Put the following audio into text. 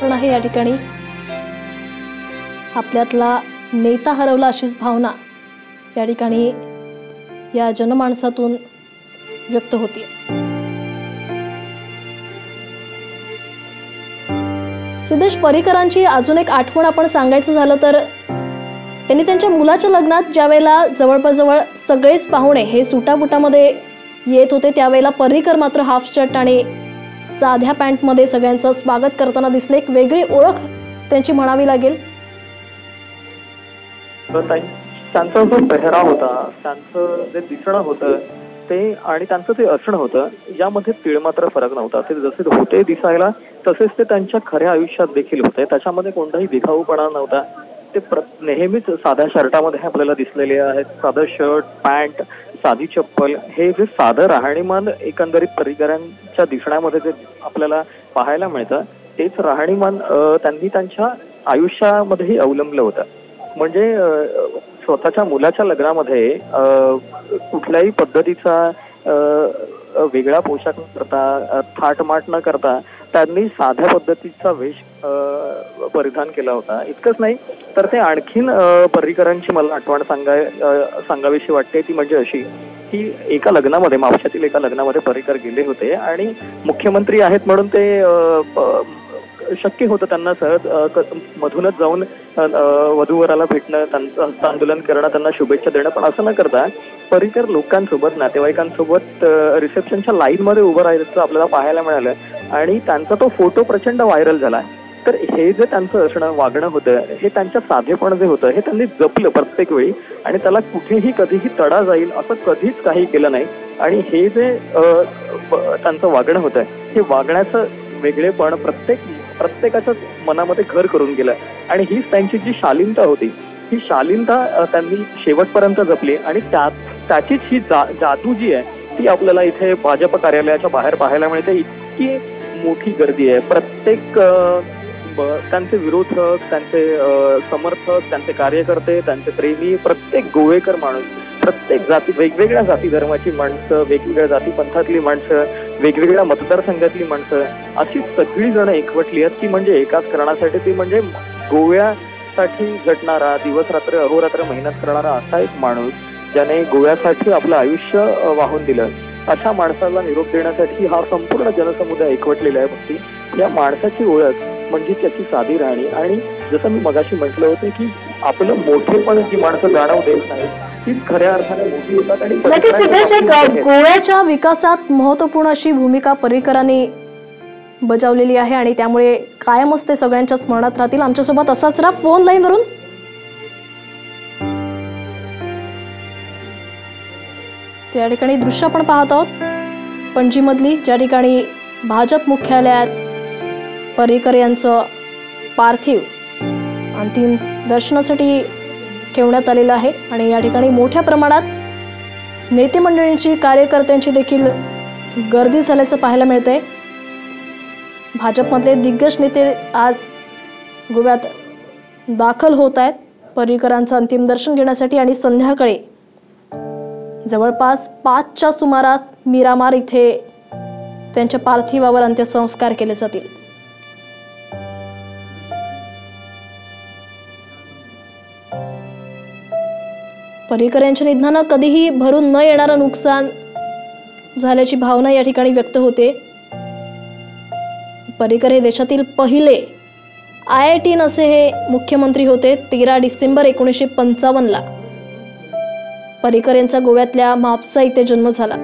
कारण आहे या ठिकाणी. आपल्यातला नेता हरवला अशीच भावना या ठिकाणी या जनमानसातून व्यक्त होती. सिद्धेश पर्रिकरांची अजून एक आठवण आपण सांगायचं झालं तर त्यांनी त्यांच्या मुलाच्या लग्नात ज्यावेळेला जवळपास जवळ सगळेच पाहुणे हे सुटाबुटामध्ये येत होते त्यावेळेला पर्रिकर मात्र हाफ शर्ट आणि साध्या पॅन्टमध्ये सगळ्यांचं स्वागत करताना दिसले एक वेगळी ओळख त्यांची म्हणावी लागेल. त्यांचा जो पेहराव होता त्यांचं जे दिसणं होतं ते आणि त्यांचं ते असणं होतं यामध्ये तिळमात्र फरक नव्हता. ते जसे होते दिसायला तसेच ते त्यांच्या खऱ्या आयुष्यात देखील होते. त्याच्यामध्ये कोणताही दिखाऊपणा नव्हता. ते प्र नेहमीच साध्या शर्टामध्ये आपल्याला दिसलेले आहेत. साधं शर्ट पॅन्ट साधी चप्पल हे जे साधं राहणीमान एकंदरीत परिकरांच्या दिसण्यामध्ये जे आपल्याला पाहायला मिळतं तेच राहणीमान त्यांनी त्यांच्या आयुष्यामध्येही अवलंबलं होतं. म्हणजे स्वतःच्या मुलाच्या लग्नामध्ये कुठल्याही पद्धतीचा वेगळा पोशाख न करता थाटमाट न करता त्यांनी साध्या पद्धतीचा वेश परिधान केला होता. इतकंच नाही तर ते आणखीन अ, पर्रीकरांची मला आठवण सांगाय सांगावीशी वाटते. ती म्हणजे अशी की एका लग्नामध्ये मावशातील एका लग्नामध्ये पर्रीकर गेले होते आणि मुख्यमंत्री आहेत म्हणून ते शक्य होतं त्यांना सहज क- मधूनच जाऊन वधूवराला भेटणं त्यांचं हस्तांदोलन करणं त्यांना शुभेच्छा देणं. पण असं न करता पर्रिकर लोकांसोबत नातेवाईकांसोबत रिसेप्शनच्या लाईनमध्ये उभं राहायचं आपल्याला पाहायला मिळालं. आणि त्यांचा तो फोटो प्रचंड व्हायरल झाला. तर हे जे त्यांचं असणं वागणं होतं हे त्यांच्या साधेपण जे होतं हे त्यांनी जपलं प्रत्येक वेळी आणि त्याला कुठेही कधीही तडा जाईल असं कधीच काही केलं नाही. आणि हे जे त्यांचं वागणं होतं हे वागण्याचं वेगळेपण प्रत्येक प्रत्येकाच्या मनामध्ये घर करून गेलं. आणि हीच त्यांची जी शालीनता होती ही शालीनता त्यांनी शेवटपर्यंत जपली आणि त्या त्याचीच ही जा, जादू जी आहे ती आपल्याला इथे भाजप कार्यालयाच्या बाहेर पाहायला मिळते. इतकी मोठी गर्दी आहे. प्रत्येक ब- त्यांचे विरोधक त्यांचे समर्थक त्यांचे कार्यकर्ते त्यांचे प्रेमी प्रत्येक गोवेकर माणूस प्रत्येक जाती वेगवेगळ्या जाती धर्माची माणसं वेगवेगळ्या जाती पंथातली माणसं वेगवेगळ्या मतदारसंघातली माणसं अशी सगळी जण एकवटली आहेत ती म्हणजे एकाच करण्यासाठी ती म्हणजे गोव्यासाठी झटणारा दिवस रात्र अहोरात्र मेहनत करणारा असा एक माणूस ज्याने गोव्यासाठी आपलं आयुष्य वाहून दिलं. अशा माणसाला निरोप देण्यासाठी हा संपूर्ण जनसमुदाय एकवटलेला आहे फक्त या माणसाची ओळख म्हणजे त्याची साधी राहणी आणि जसं मी मगाशी म्हटलं होतं की आपलं मोठेपण जी माणसं जाणव देत नाहीत नक्कीच परिसराची गोव्याच्या विकासात महत्त्वपूर्ण अशी भूमिका पर्रिकरांनी बजावलेली आहे आणि त्यामुळे कायमच ते सगळ्यांच्या स्मरणात राहतील. आमच्यासोबत असाच राहा फोन लाईनवरून. त्या ठिकाणी दृश्य आपण पाहत आहोत. पणजीमधली ज्या ठिकाणी भाजप मुख्यालयात पर्रिकर यांचं पार्थिव अंतिम दर्शनासाठी ठेवण्यात आलेलं आहे आणि या ठिकाणी मोठ्या प्रमाणात नेते मंडळींची कार्यकर्त्यांची देखील गर्दी झाल्याचं पाहायला मिळते भाजपमधले दिग्गज नेते आज गोव्यात दाखल होत आहेत. पर्रिकरांचं अंतिम दर्शन घेण्यासाठी आणि संध्याकाळी जवळपास पाचच्या सुमारास मिरामार इथे त्यांच्या पार्थिवावर अंत्यसंस्कार केले जातील. पर्रिकर यांच्या निधनानं कधीही भरून न येणारं नुकसान झाल्याची भावना या ठिकाणी व्यक्त होते. पर्रिकर हे देशातील पहिले आय आय टी असे हे मुख्यमंत्री होते तेरा डिसेंबर एकोणीसशे पंचावन्नला. पर्रिकर यांचा गोव्यातल्या म्हापसा इथे जन्म झाला.